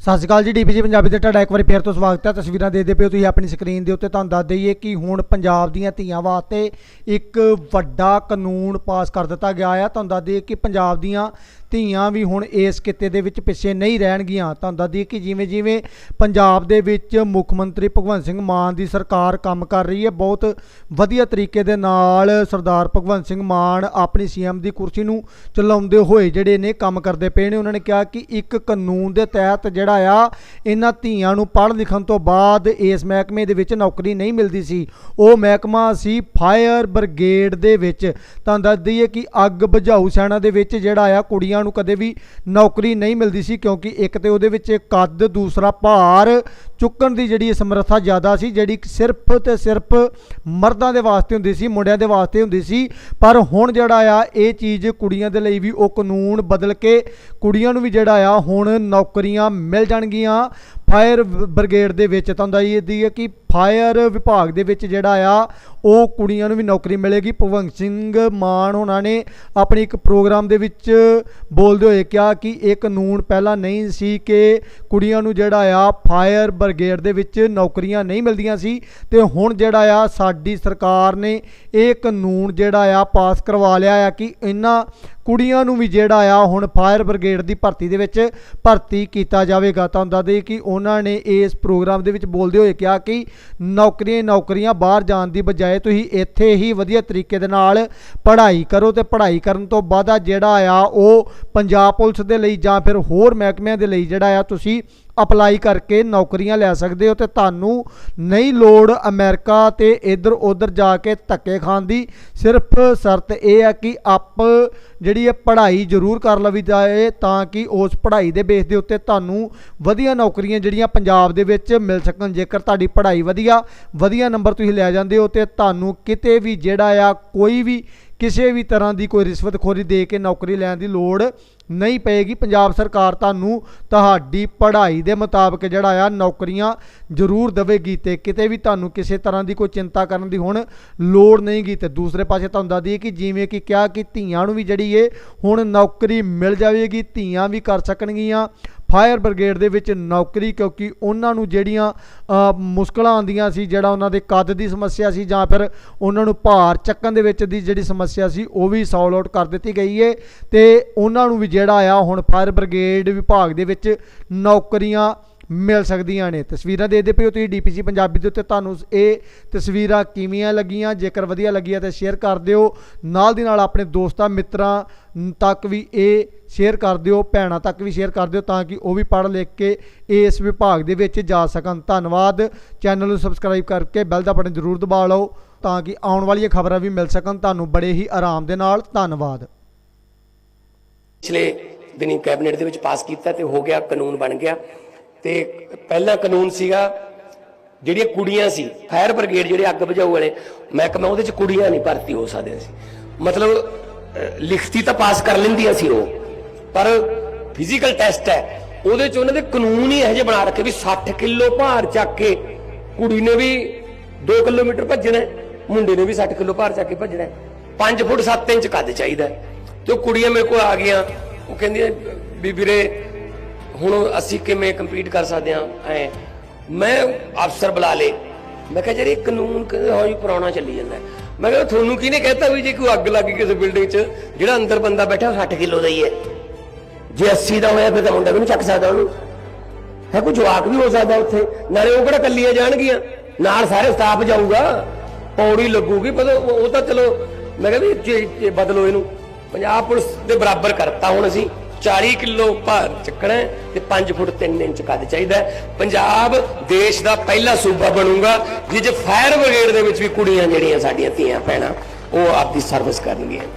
ਸਤਿ ਸ਼੍ਰੀ ਅਕਾਲ ਜੀ ਡੀਪੀਜੀ ਪੰਜਾਬੀ ਤੇ ਤੁਹਾਡਾ ਇੱਕ ਵਾਰੀ ਫੇਰ ਤੋਂ ਸਵਾਗਤ ਹੈ। ਤਸਵੀਰਾਂ ਦੇਖਦੇ ਪਿਓ ਤੁਸੀਂ ਆਪਣੀ ਸਕਰੀਨ ਦੇ ਉੱਤੇ ਤੁਹਾਨੂੰ ਦੱਸ ਦਈਏ ਕਿ ਹੁਣ ਪੰਜਾਬ ਦੀਆਂ ਧੀਆਂ ਵਾਸਤੇ ਇੱਕ ਵੱਡਾ ਕਾਨੂੰਨ ਪਾਸ ਕਰ ਦਿੱਤਾ ਗਿਆ ਹੈ ਤੁਹਾਨੂੰ ਦੱਸ ਦਈਏ ਕਿ ਪੰਜਾਬ ਦੀਆਂ ਧੀਆਂ ਵੀ ਹੁਣ ਇਸ ਕਿੱਤੇ ਦੇ ਵਿੱਚ ਪਿੱਛੇ ਨਹੀਂ ਰਹਿਣਗੀਆਂ। ਤੁਹਾਨੂੰ ਦੱਸ ਦਈਏ ਕਿ ਜਿਵੇਂ ਜਿਵੇਂ ਪੰਜਾਬ ਦੇ ਵਿੱਚ ਮੁੱਖ ਮੰਤਰੀ ਭਗਵੰਤ ਸਿੰਘ ਮਾਨ ਦੀ ਸਰਕਾਰ ਕੰਮ ਕਰ ਰਹੀ ਹੈ, ਬਹੁਤ ਵਧੀਆ ਤਰੀਕੇ ਦੇ ਨਾਲ ਸਰਦਾਰ ਭਗਵੰਤ ਸਿੰਘ ਮਾਨ ਆਪਣੀ ਸੀਐਮ ਦੀ ਕੁਰਸੀ ਨੂੰ ਚਲਾਉਂਦੇ ਹੋਏ ਜਿਹੜੇ ਨੇ ਕੰਮ ਕਰਦੇ ਪਏ ਨੇ। ਉਹਨਾਂ ਨੇ ਕਿਹਾ ਕਿ ਇੱਕ ਕਾਨੂੰਨ ਦੇ ਤਹਿਤ ਜਿਹੜਾ ਆ, ਇਹਨਾਂ ਧੀਆਂ ਨੂੰ ਪੜ੍ਹ ਲਿਖਣ ਤੋਂ ਬਾਅਦ ਇਸ ਮਹਿਕਮੇ ਦੇ ਵਿੱਚ ਨੌਕਰੀ ਨਹੀਂ ਮਿਲਦੀ ਸੀ। ਉਹ ਮਹਿਕਮਾ ਸੀ ਫਾਇਰ ਬ੍ਰਿਗੇਡ ਦੇ ਵਿੱਚ। ਤਾਂ ਦੱਸ ਦਈਏ ਕਿ ਅੱਗ ਬੁਝਾਊ ਸੈਨਾ ਦੇ ਵਿੱਚ ਜਿਹੜਾ ਆ ਕੁੜੀਆਂ ਨੂੰ ਕਦੇ ਵੀ ਨੌਕਰੀ ਨਹੀਂ ਮਿਲਦੀ ਸੀ, ਕਿਉਂਕਿ ਇੱਕ ਤੇ ਉਹਦੇ ਵਿੱਚ ਕੱਦ, ਦੂਸਰਾ ਭਾਰ। ਚੁੱਕਣ ਦੀ ਜਿਹੜੀ ਸਮਰੱਥਾ ਜ਼ਿਆਦਾ ਸੀ, ਜਿਹੜੀ ਸਿਰਫ ਤੇ ਸਿਰਫ ਮਰਦਾਂ ਦੇ ਵਾਸਤੇ ਹੁੰਦੀ ਸੀ, ਮੁੰਡਿਆਂ ਦੇ ਵਾਸਤੇ ਹੁੰਦੀ ਸੀ। ਪਰ ਹੁਣ ਜਿਹੜਾ ਆ, ਇਹ ਚੀਜ਼ ਕੁੜੀਆਂ ਦੇ ਲਈ ਵੀ ਉਹ ਕਾਨੂੰਨ ਬਦਲ ਕੇ ਕੁੜੀਆਂ ਨੂੰ ਵੀ ਜਿਹੜਾ ਆ, ਹੁਣ ਨੌਕਰੀਆਂ ਮਿਲ ਜਾਣਗੀਆਂ। ਫਾਇਰ ਬ੍ਰਿਗੇਡ ਦੇ ਵਿੱਚ ਤਾਂ ਹੁੰਦਾ ਇਹ ਦੀ ਹੈ ਕਿ ਫਾਇਰ ਵਿਭਾਗ ਦੇ ਵਿੱਚ ਜਿਹੜਾ ਆ, ਉਹ ਕੁੜੀਆਂ ਨੂੰ ਵੀ ਨੌਕਰੀ ਮਿਲੇਗੀ। ਭਗਵੰਤ ਸਿੰਘ ਮਾਨ ਉਹਨਾਂ ਨੇ ਆਪਣੀ ਇੱਕ ਪ੍ਰੋਗਰਾਮ ਦੇ ਵਿੱਚ ਬੋਲਦੇ ਹੋਏ ਕਿਹਾ ਕਿ ਇਹ ਕਾਨੂੰਨ ਪਹਿਲਾਂ ਨਹੀਂ ਸੀ ਕਿ ਕੁੜੀਆਂ ਨੂੰ ਜਿਹੜਾ ਆ, ਫਾਇਰ ਬ੍ਰਿਗੇਡ ਦੇ ਵਿੱਚ ਨੌਕਰੀਆਂ ਨਹੀਂ ਮਿਲਦੀਆਂ ਸੀ। ਤੇ ਹੁਣ ਜਿਹੜਾ ਆ, ਸਾਡੀ ਸਰਕਾਰ ਨੇ ਇਹ ਕਾਨੂੰਨ ਜਿਹੜਾ ਆ, ਪਾਸ ਕਰਵਾ ਲਿਆ ਆ ਕਿ ਇਹਨਾਂ ਕੁੜੀਆਂ ਨੂੰ ਵੀ ਜਿਹੜਾ ਆ, ਹੁਣ ਫਾਇਰ ਬ੍ਰਿਗੇਡ ਦੀ ਭਰਤੀ ਦੇ ਵਿੱਚ ਭਰਤੀ ਕੀਤਾ ਜਾਵੇਗਾ। ਤਾਂ ਦੱਸ ਦਈਏ ਕਿ ਉਹਨਾਂ ਨੇ ਇਸ ਪ੍ਰੋਗਰਾਮ ਦੇ ਵਿੱਚ ਬੋਲਦੇ ਹੋਏ ਕਿਹਾ ਕਿ ਨੌਕਰੀਆਂ ਨੌਕਰੀਆਂ, ਬਾਹਰ ਜਾਣ ਦੀ ਬਜਾਏ ਤੁਸੀਂ ਇੱਥੇ ਹੀ ਵਧੀਆ ਤਰੀਕੇ ਦੇ ਨਾਲ ਪੜ੍ਹਾਈ ਕਰੋ ਤੇ ਪੜ੍ਹਾਈ ਕਰਨ ਤੋਂ ਬਾਅਦ ਜਿਹੜਾ ਆ ਉਹ ਪੰਜਾਬ ਪੁਲਿਸ ਦੇ ਲਈ ਜਾਂ ਫਿਰ ਹੋਰ ਮਹਿਕਮਿਆਂ ਦੇ ਲਈ ਜਿਹੜਾ ਆ ਤੁਸੀਂ ਅਪਲਾਈ ਕਰਕੇ ਨੌਕਰੀਆਂ ਲੈ ਸਕਦੇ ਹੋ ਤੇ ਤੁਹਾਨੂੰ ਨਹੀਂ ਲੋੜ ਅਮਰੀਕਾ ਤੇ ਇੱਧਰ ਉੱਧਰ ਜਾ ਕੇ ਧੱਕੇ ਖਾਣ ਦੀ। ਸਿਰਫ ਸ਼ਰਤ ਇਹ ਆ ਕਿ ਆਪ ਜਿਹੜੀ ਹੈ ਪੜ੍ਹਾਈ ਜ਼ਰੂਰ ਕਰ ਲਵੀ ਜਾਏ ਤਾਂ ਕਿ ਉਸ ਪੜ੍ਹਾਈ ਦੇ ਬੇਸ ਦੇ ਉੱਤੇ ਤੁਹਾਨੂੰ ਵਧੀਆ ਨੌਕਰੀਆਂ ਜਿਹੜੀਆਂ ਪੰਜਾਬ ਦੇ ਵਿੱਚ ਮਿਲ ਸਕਣ। ਜੇਕਰ ਤੁਹਾਡੀ ਪੜ੍ਹਾਈ ਵਧੀਆ ਵਧੀਆ ਨੰਬਰ ਤੁਸੀਂ ਲੈ ਜਾਂਦੇ ਹੋ ਤੇ ਤੁਹਾਨੂੰ ਕਿਤੇ ਵੀ ਜਿਹੜਾ ਆ ਕੋਈ ਵੀ, ਕਿਸੇ ਵੀ ਤਰ੍ਹਾਂ ਦੀ ਕੋਈ ਰਿਸ਼ਵਤਖੋਰੀ ਦੇ ਕੇ ਨੌਕਰੀ ਲੈਣ ਦੀ ਲੋੜ ਨਹੀਂ ਪਏਗੀ। ਪੰਜਾਬ ਸਰਕਾਰ ਤੁਹਾਨੂੰ ਤੁਹਾਡੀ ਪੜ੍ਹਾਈ ਦੇ ਮੁਤਾਬਕ ਜਿਹੜਾ ਆ ਨੌਕਰੀਆਂ ਜ਼ਰੂਰ ਦੇਵੇਗੀ ਤੇ ਕਿਤੇ ਵੀ ਤੁਹਾਨੂੰ ਕਿਸੇ ਤਰ੍ਹਾਂ ਦੀ ਕੋਈ ਚਿੰਤਾ ਕਰਨ ਦੀ ਹੁਣ ਲੋੜ ਨਹੀਂਗੀ ਤੇ ਦੂਸਰੇ ਪਾਸੇ ਤੁਹਾਨੂੰ ਦੱਸ ਦਈਏ ਕਿ ਜਿਵੇਂ ਕਿ ਕਿਹਾ ਕਿ ਧੀਆਂ ਨੂੰ ਵੀ ਜਿਹੜੀ ਏ ਹੁਣ ਨੌਕਰੀ ਮਿਲ ਜਾਵੇਗੀ, ਧੀਆਂ ਵੀ ਕਰ ਸਕਣਗੀਆਂ। ਫਾਇਰ ਬ੍ਰਿਗੇਡ ਦੇ ਵਿੱਚ ਨੌਕਰੀ ਕਿਉਂਕਿ ਉਹਨਾਂ ਨੂੰ ਜਿਹੜੀਆਂ ਮੁਸ਼ਕਲਾਂ ਆਉਂਦੀਆਂ ਸੀ, ਜਿਹੜਾ ਉਹਨਾਂ ਦੇ ਕੱਦ ਦੀ ਸਮੱਸਿਆ ਸੀ ਜਾਂ ਫਿਰ ਉਹਨਾਂ ਨੂੰ ਭਾਰ ਚੱਕਣ ਦੇ ਵਿੱਚ ਦੀ ਜਿਹੜੀ ਸਮੱਸਿਆ ਸੀ, ਉਹ ਵੀ ਸੌਲਵ ਆਊਟ ਕਰ ਦਿੱਤੀ ਗਈ ਹੈ ਤੇ ਉਹਨਾਂ ਨੂੰ ਵੀ ਜਿਹੜਾ ਆ, ਹੁਣ ਫਾਇਰ ਬ੍ਰਿਗੇਡ ਵਿਭਾਗ ਦੇ ਵਿੱਚ ਨੌਕਰੀਆਂ ਮਿਲ ਸਕਦੀਆਂ ਨੇ। ਤਸਵੀਰਾਂ ਦੇਖਦੇ ਪਿਓ ਤੁਸੀਂ ਡੀਪੀਸੀ ਪੰਜਾਬੀ ਦੇ ਉੱਤੇ। ਤੁਹਾਨੂੰ ਇਹ ਤਸਵੀਰਾਂ ਕਿਵੇਂ ਲੱਗੀਆਂ? ਜੇਕਰ ਵਧੀਆ ਲੱਗੀਆਂ ਤਾਂ ਸ਼ੇਅਰ ਕਰ ਦਿਓ। ਨਾਲ ਦੀ ਨਾਲ ਆਪਣੇ ਦੋਸਤਾਂ, ਮਿੱਤਰਾਂ ਤੱਕ ਵੀ ਇਹ ਸ਼ੇਅਰ ਕਰ ਦਿਓ। ਭੈਣਾਂ ਤੱਕ ਵੀ ਸ਼ੇਅਰ ਕਰ ਦਿਓ ਤਾਂ ਕਿ ਉਹ ਵੀ ਪੜ੍ਹ ਲਿਖ ਕੇ ਇਸ ਵਿਭਾਗ ਦੇ ਵਿੱਚ ਜਾ ਸਕਣ। ਧੰਨਵਾਦ। ਚੈਨਲ ਨੂੰ ਸਬਸਕ੍ਰਾਈਬ ਕਰਕੇ ਬੈਲ ਦਾ ਬਟਨ ਜ਼ਰੂਰ ਦਬਾ ਲਓ ਤਾਂ ਕਿ ਆਉਣ ਵਾਲੀਆਂ ਖਬਰਾਂ ਵੀ ਮਿਲ ਸਕਣ। ਤੁਹਾਨੂੰ ਬੜੇ ਹੀ ਆਰਾਮ ਦੇ ਨਾਲ। ਧੰਨਵਾਦ। ਪਿਛਲੇ ਦਿਨੀ ਕੈਬਨਿਟ ਦੇ ਵਿੱਚ ਪਾਸ ਕੀਤਾ ਤੇ ਹੋ ਗਿਆ, ਕਾਨੂੰਨ ਬਣ ਗਿਆ। ਤੇ ਪਹਿਲਾ ਕਾਨੂੰਨ ਸੀਗਾ, ਜਿਹੜੀਆਂ ਕੁੜੀਆਂ ਸੀ, ਫਾਇਰ ਬ੍ਰਿਗੇਡ ਜਿਹੜੇ ਅੱਗ ਬੁਝਾਊ ਵਾਲੇ ਮਹਿਕਮਾ ਉਹਦੇ ਚ ਕੁੜੀਆਂ ਨਹੀਂ ਭਰਤੀ ਹੋ ਸਕਦੀਆਂ ਸੀ ਮਤਲਬ ਲਿਖਤੀ ਤਾਂ ਪਾਸ ਕਰ ਲੈਂਦੀਆਂ ਸੀ ਉਹ, ਪਰ ਫਿਜ਼ੀਕਲ ਟੈਸਟ ਹੈ। ਉਹਦੇ ਚ ਉਹਨਾਂ ਦੇ ਕਾਨੂੰਨ ਹੀ ਇਹੋ ਜਿਹੇ ਬਣਾ ਰੱਖੇ ਵੀ 60 ਕਿਲੋ ਭਾਰ ਚੱਕ ਕੇ ਕੁੜੀ ਨੇ ਵੀ 2 ਕਿਲੋਮੀਟਰ ਭੱਜਣਾ ਮੁੰਡੇ ਨੇ ਵੀ 60 ਕਿਲੋ ਭਾਰ ਚੱਕ ਕੇ ਭੱਜਣਾ 5 ਫੁੱਟ 7 ਇੰਚ ਕੱਦ ਚਾਹੀਦਾ ਤੇ ਉਹ ਕੁੜੀਆਂ ਮੇਰੇ ਕੋਲ ਆ ਗਈਆਂ, ਉਹ ਕਹਿੰਦੀਆਂ, ਵੀ ਵੀਰੇ ਹੁਣ ਅਸੀਂ ਕਿਵੇਂ ਕੰਪੀਟ ਕਰ ਸਕਦੇ ਹਾਂ? ਐ ਮੈਂ ਅਫਸਰ ਬੁਲਾ ਲੇ ਮੈਂ ਕਿਹਾ, ਯਾਰ ਕਾਨੂੰਨ ਕਹਿੰਦੇ ਹਾਂ ਪੁਰਾਣਾ ਚੱਲੀ ਜਾਂਦਾ ਮੈਂ ਕਿਹਾ, ਤੁਹਾਨੂੰ ਕਿਹਨੇ ਕਹਿਤਾ ਵੀ ਜੇ ਕੋਈ ਅੱਗ ਲੱਗ ਗਈ ਕਿਸੇ ਬਿਲਡਿੰਗ 'ਚ, ਜਿਹੜਾ ਅੰਦਰ ਬੰਦਾ ਬੈਠਾ 60 ਕਿਲੋ ਦਾ ਹੀ ਹੈ। ਜੇ 80 ਦਾ ਹੋਇਆ, ਫਿਰ ਤਾਂ ਮੁੰਡਾ ਵੀ ਨਹੀਂ ਚੱਕ ਸਕਦਾ ਉਹਨੂੰ। ਹੈ, ਕੋਈ ਜਵਾਕ ਵੀ ਹੋ ਸਕਦਾ ਉੱਥੇ? ਨਾਲੇ ਉਹ ਕਿਹੜਾ ਕੱਲੀਆਂ ਜਾਣਗੀਆਂ? ਨਾਲ ਸਾਰੇ ਸਟਾਫ ਜਾਊਗਾ। ਪੌੜੀ ਲੱਗੂਗੀ, ਪਰ ਉਹ ਤਾਂ ਚਲੋ, ਮੈਂ ਕਿਹਾ ਵੀ ਬਦਲੋ ਇਹਨੂੰ। ਪੰਜਾਬ ਪੁਲਿਸ ਦੇ ਬਰਾਬਰ ਕਰਤਾ ਹੁਣ ਅਸੀਂ। 40 ਕਿਲੋ ਭਾਰ ਚੱਕਣਾ ਤੇ 5 ਫੁੱਟ 3 ਇੰਚ ਕੱਦ ਚਾਹੀਦਾ ਪੰਜਾਬ ਦੇਸ਼ ਦਾ ਪਹਿਲਾ ਸੂਬਾ ਬਣੂਗਾ ਜਿਸ ਫਾਇਰ ਬ੍ਰਿਗੇਡ ਦੇ ਵਿੱਚ ਵੀ ਕੁੜੀਆਂ ਜਿਹੜੀਆਂ ਸਾਡੀਆਂ ਧੀਆਂ ਭੈਣਾਂ, ਉਹ ਆਪਦੀ ਸਰਵਿਸ ਕਰਨਗੀਆਂ।